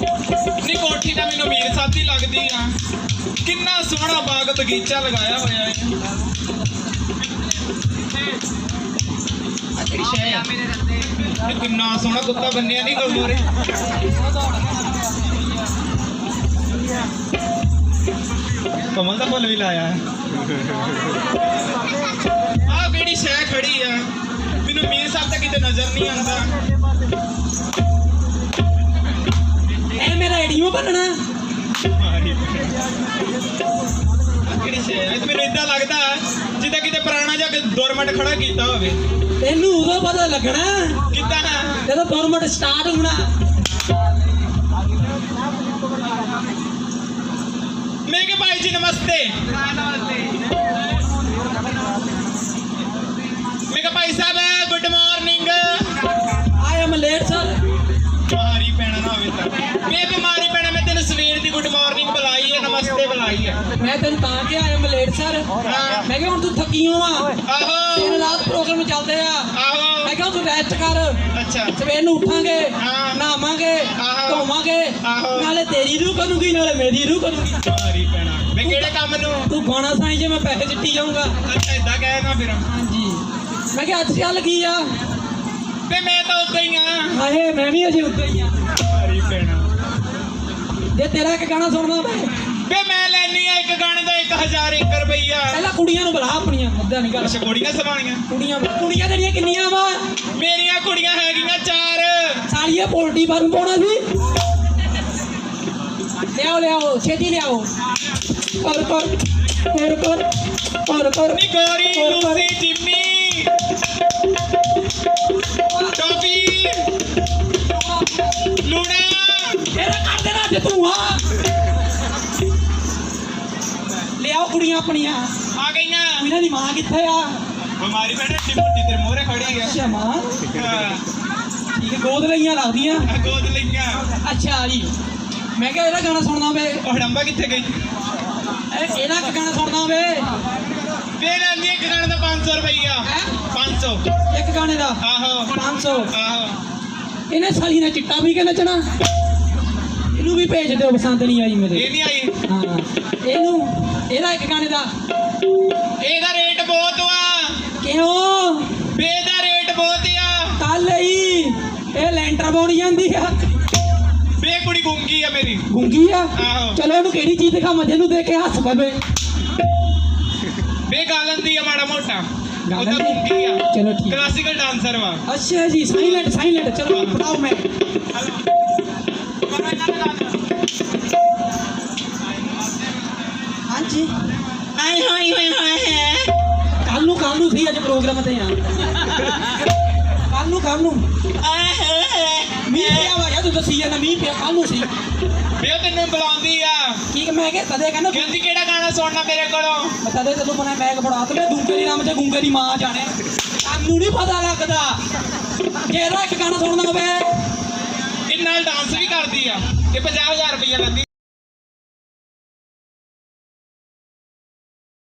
ਨੀ ਕੋਠੀ ਤਾਂ ਮੈਨੂੰ ਮੀਰ ਸਾਹਿਬ ਦੀ ਲੱਗਦੀ ਆ। ਕਿੰਨਾ ਸੋਹਣਾ ਬਾਗ ਬਗੀਚਾ ਲਗਾਇਆ ਹੋਇਆ ਹੈ ਆ? ਕਿੰਨਾ ਸੋਹਣਾ ਕੁੱਤਾ ਬੰਨਿਆ ਨਹੀਂ ਕੋਲ ਮੋਰੇ ਕਮਲ ਦਾ ਫੁੱਲ ਵੀ ਲਾਇਆ ਆ ਕਿਹੜੀ ਸ਼ੈ ਖੜੀ ਆ। ਮੈਨੂੰ ਮੀਰ ਸਾਹਿਬ ਤਾਂ ਕਿਤੇ ਨਜ਼ਰ ਨਹੀਂ ਆਉਂਦਾ। ਕਿਹੜੀ ਸ਼ੈ ਆ ਇਹ ਤਾਂ ਮੈਨੂੰ ਇਦਾਂ ਲੱਗਦਾ ਜਿੱਦਾਂ ਕਿਤੇ ਪੁਰਾਣਾ ਜਿਹਾ ਗਵਰਨਮੈਂਟ ਖੜਾ ਕੀਤਾ ਹੋਵੇ। ਤੈਨੂੰ ਉਦੋਂ ਪਤਾ ਲੱਗਣਾ? ਕਿੱਦਾਂ ਨਾ। ਜਦੋਂ ਟੂਰਨਾਮੈਂਟ ਸਟਾਰਟ ਹੋਣਾ। ਮੈਂ ਕਿ ਭਾਈ ਜੀ ਨਮਸਤੇ। ਮੈਂ ਮੈਂ ਤੈਨੂੰ ਤਾਂ ਕਿਹਾ ਆਈ ਐਮ ਲੇਟ ਸਰ। ਮੈਂ ਕਿਹਾ ਹੁਣ ਤੂੰ ਥੱਕੀ ਹੋ ਆ ਆਹੋ। ਦਿਨ ਰਾਤ ਪ੍ਰੋਗਰਾਮ ਚੱਲਦੇ ਆ। ਆਹੋ। ਮੈਂ ਕਿਹਾ ਤੂੰ ਰੈਸਟ ਕਰ। ਅੱਛਾ। ਸਵੇਰ ਨੂੰ ਉਠਾਂਗੇ। ਨਹਾਵਾਂਗੇ। ਧੋਵਾਂਗੇ। ਨਾਲੇ ਤੇਰੀ ਰੂਹ ਕਰੂੰਗੀ ਨਾਲੇ ਮੇਰੀ ਰੂਹ ਕਰੂੰਗੀ ਪੈਣਾ। ਮੈਂ ਕਿਹੜੇ ਕੰਮ ਨੂੰ? ਤੂੰ ਗਾਣਾ ਸਾਈ ਜੇ ਮੈਂ ਪੈਸੇ ਚਿੱਟੀ ਜਾਊਂਗਾ ਅੱਛਾ ਇਦਾਂ ਕਹਿ ਨਾ ਫਿਰ। ਹਾਂਜੀ। ਮੈਂ ਕਿਹਾ ਅੱਜ ਚੱਲ ਕੀ ਆ? ਤੇ ਮੈਂ ਤਾਂ ਉੱਤੇ ਹੀ ਆ। ਹਾਏ ਮੈਂ ਵੀ ਅਜੇ ਉੱਤੇ ਹੀ ਆ। ਬਿਮਾਰੀ ਪੈਣਾ। ਜੇ ਤੇਰਾ ਇੱਕ ਗਾਣਾ ਸੁਣਨਾ ਵੇ ਵੇ ਮੈਂ ਲੈਣੀ ਆ ਇੱਕ ਗਾਣੇ ਦਾ 1000 ਇੱਕ ਰੁਪਈਆ। ਪਹਿਲਾਂ ਕੁੜੀਆਂ ਨੂੰ ਬੁਲਾ ਆਪਣੀਆਂ ਮੁੱਦਾ ਨਹੀਂ ਕਰ ਅੱਛਾ ਕੁੜੀਆਂ ਸਵਾਣੀਆਂ ਕੁੜੀਆਂ ਕੁੜੀਆਂ ਤੇਰੀਆਂ ਕਿੰਨੀਆਂ ਵਾ? ਮੇਰੀਆਂ ਕੁੜੀਆਂ ਹੈਗੀਆਂ ਚਾਰ। ਸਾਲੀਏ ਪੋਲਟਰੀ ਫਾਰਮ ਪਾਉਣਾ ਸੀ। ਲਿਆਓ ਲਿਆਓ ਛੇਤੀ ਲਿਆਓ। ਕਰ ਕਰ ਕਰ ਕਰ ਕਰ ਕਰ ਨੀ ਗੋਰੀ। Lucy Jimmy. ਟੋਪੀ। ਲੂਣਾ। ਤੇਰਾ ਕਰ ਦੇਣਾ ਜੇ ਤੂੰ ਆ। ਲਿਆਓ ਕੁੜੀਆਂ ਆਪਣੀਆਂ। ਆ ਗਈਆਂ। ਇਹਨਾਂ ਦੀ ਮਾਂ ਕਿੱਥੇ ਆ? ਬਿਮਾਰੀ ਪੈਣਾ ਟੀ ਮੋਟੀ ਤੇਰੇ ਮੋਹਰੇ ਖੜੀ ਅੱਛਾ ਮਾਂ। ਠੀਕ ਹੈ ਗੋਦ ਲਈਆਂ ਲੱਗਦੀਆਂ। ਗੋਦ ਲਈਆਂ। ਅੱਛਾ ਜੀ। ਮੈਂ ਕਿਹਾ ਇਹਦਾ ਗਾਣਾ ਸੁਣਨਾ ਵੇ। ਉਹ ਹੜੰਬਾ ਕਿੱਥੇ ਗਈ? ਇਹ- ਇਹਦਾ ਗਾਣਾ ਸੁਣਨਾ ਵੇ? ਫੇਰ ਆਂਦੀ ਇੱਕ ਗਾਣੇ ਦਾ 500 ਰੁਪਈਆ। ਹੈਂ? 500 ਇੱਕ ਗਾਣੇ ਦਾ? ਆਹੋ। 500 ਆਹੋ। ਇਹਨੇ ਸਾਲੀ ਨੇ ਚਿੱਟਾ ਵੀ ਕੇ ਨੱਚਣਾ? ਇਹਨੂੰ ਵੀ ਭੇਜ ਦਿਓ ਪਸੰਦ ਨਹੀਂ ਆਈ ਮੇਰੇ। ਇਹ ਨਹੀਂ ਆਈ। ਹਾਂ। ਇਹਨੂੰ ਇਹਦਾ ਇੱਕ ਗਾਣੇ ਦਾ। ਇਹਦਾ ਰੇਟ ਬਹੁਤ ਆ। ਕਿਉਂ? ਵੇ ਇਹਦਾ ਰੇਟ ਬਹੁਤ ਆ। ਕੱਲ ਹੀ ਇਹ ਲੈਂਟਰ ਬੋੜ ਜਾਂਦੀ ਆ। ਵੇ ਕੁੜੀ ਗੁੰਗੀ ਆ ਮੇਰੀ। ਗੁੰਗੀ ਆ? ਆਹੋ। ਚਲੋ ਇਹਨੂੰ ਕਿਹੜੀ ਚੀਜ਼ ਦਿਖਾਵਾਂ? ਜਿਹਨੂੰ ਦੇਖ ਕੇ ਹੱਸ ਪਵੇ। ਵੇ ਗਾਲੰਦੀ ਆ ਮਾੜਾ ਮੋਟਾ। ਉਹ ਗਾਲਣ ਤਾਂ ਦੀ? ਗੁੰਗੀ ਆ। ਚਲੋ ਠੀਕ ਕਲਾਸੀਕਲ ਡਾਂਸਰ ਵਾ। ਅੱਛਾ ਜੀ ਸਾਇਲੈਂਟ ਸਾਇਲੈਂਟ ਚਲੋ ਪੜਾਓ ਮੈਂ। ਪ੍ਰੋਗਰਾਮ ਤੇ ਆ। ਕੱਲ ਨੂੰ ਕੱਲ ਨੂੰ ਮੀਂਹ ਪਿਆ ਵਾ ਯਾ ਤੂੰ ਦੱਸੀ ਜਾਂਦਾ ਮੀਂਹ ਪਿਆ ਕੱਲ ਨੂੰ ਸੀ ਉਹ ਤੈਨੂੰ ਬੁਲਾਉਂਦੀ ਆ। ਕੀ ਮੈਂ ਕਿ ਤਦੇ ਕਹਿੰਦਾ ਕਹਿੰਦੀ ਕਿਹੜਾ ਗਾਣਾ ਸੁਣਨਾ ਮੇਰੇ ਕੋਲੋਂ? ਤਦੇ ਤੈਨੂੰ ਬਣਾ ਬੈਗ ਫੜਾ ਤੇ ਮੈਂ ਦੂੰਗੇ ਦੀ ਨਾਮ ਤੇ ਗੁੰਗੇ ਦੀ ਮਾਂ ਜਾਣੇ। ਸਾਨੂੰ ਨਹੀਂ ਪਤਾ ਲੱਗਦਾ। ਜੇ ਇਹਦਾ ਇੱਕ ਗਾਣਾ ਸੁਣਨਾ ਹੋਵੇ। ਇਹ ਨਾਲ ਡਾਂਸ ਵੀ ਕਰਦੀ ਆ। ਇਹ 50000 ਰੁਪਈਆ ਲੈਂਦੀ